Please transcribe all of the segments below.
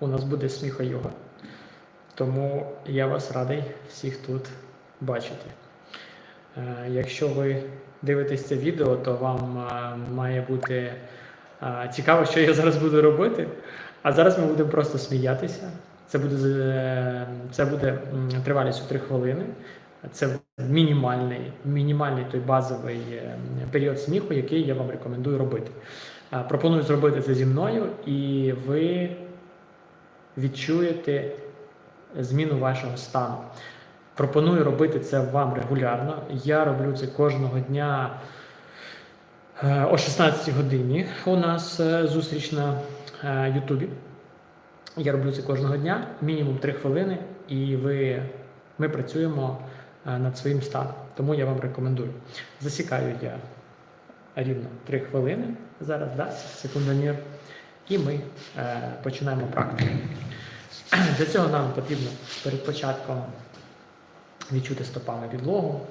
у нас буде сміхо-йога. Тому я вас радий всіх тут бачити. Е, Якщо ви дивитесь це відео, то вам е, має бути е, цікаво, що я зараз буду робити. А зараз ми будемо просто сміятися. Це буде, це буде тривалість у 3 хвилини. Це мінімальний, мінімальний той базовий період сміху, який я вам рекомендую робити. Пропоную зробити це зі мною, і ви відчуєте зміну вашого стану. Пропоную робити це вам регулярно. Я роблю це кожного дня е, о 16 годині. У нас е, зустріч на е, Ютубі. Я роблю це кожного дня, мінімум 3 хвилини, і ви, ми працюємо над своїм станом. Тому я вам рекомендую. Засікаю я рівно 3 хвилини зараз, да, секундомір, і ми е, починаємо практику. Для цього нам потрібно перед початком відчути стопами підлогу,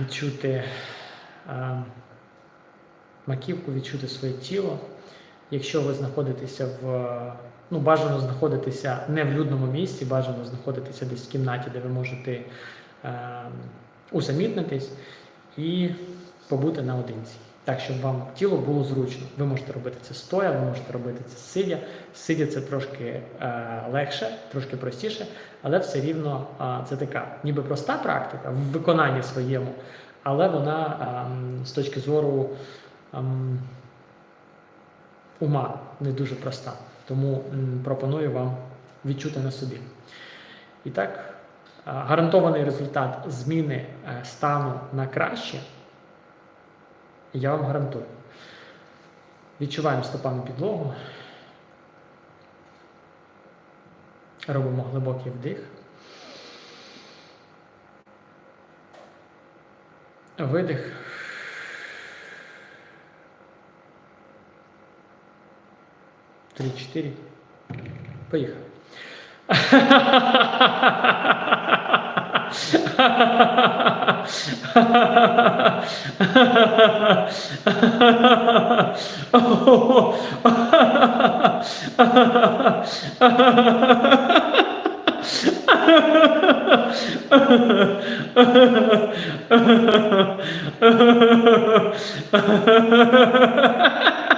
відчути е, маківку, відчути своє тіло. Якщо ви знаходитеся в ну, бажано знаходитися не в людному місці, бажано знаходитися десь в кімнаті, де ви можете е, усамітнитись і побути наодинці. Так, щоб вам тіло було зручно. Ви можете робити це стоя, ви можете робити це сидя. Сидя це трошки е, легше, трошки простіше, але все рівно е, це така ніби проста практика в виконанні своєму, але вона е, з точки зору ем, ума не дуже проста. Тому м, пропоную вам відчути на собі. І так, е, гарантований результат зміни е, стану на краще. Я вам гарантую. Відчуваємо стопами підлогу. Робимо глибокий вдих. Видих. Три-чотири. Поїхали. ハハハハハ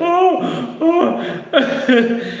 oh, oh.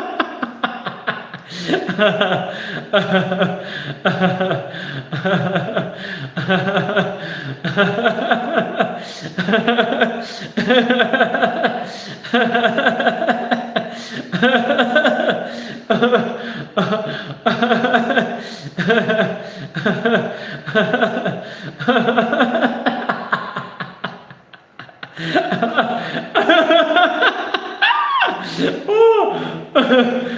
oh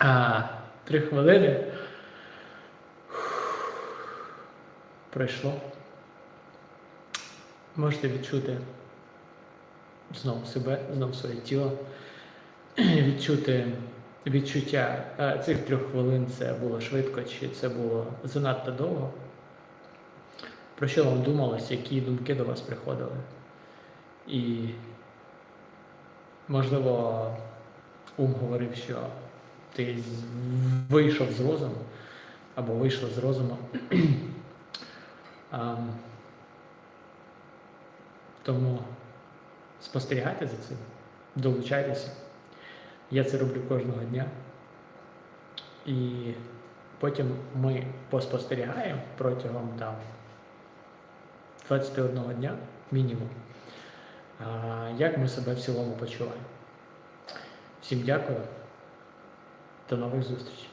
А, три хвилини. Пройшло. Можете відчути знову себе, знову своє тіло, відчути відчуття е, цих трьох хвилин це було швидко, чи це було занадто довго. Про що вам думалось, які думки до вас приходили? І, можливо, ум говорив, що ти вийшов з розуму або вийшла з розуму. Ам, Тому спостерігайте за цим, долучайтеся. Я це роблю кожного дня. І потім ми поспостерігаємо протягом там 21 дня мінімум, як ми себе в цілому почуваємо. Всім дякую. До нових зустрічей.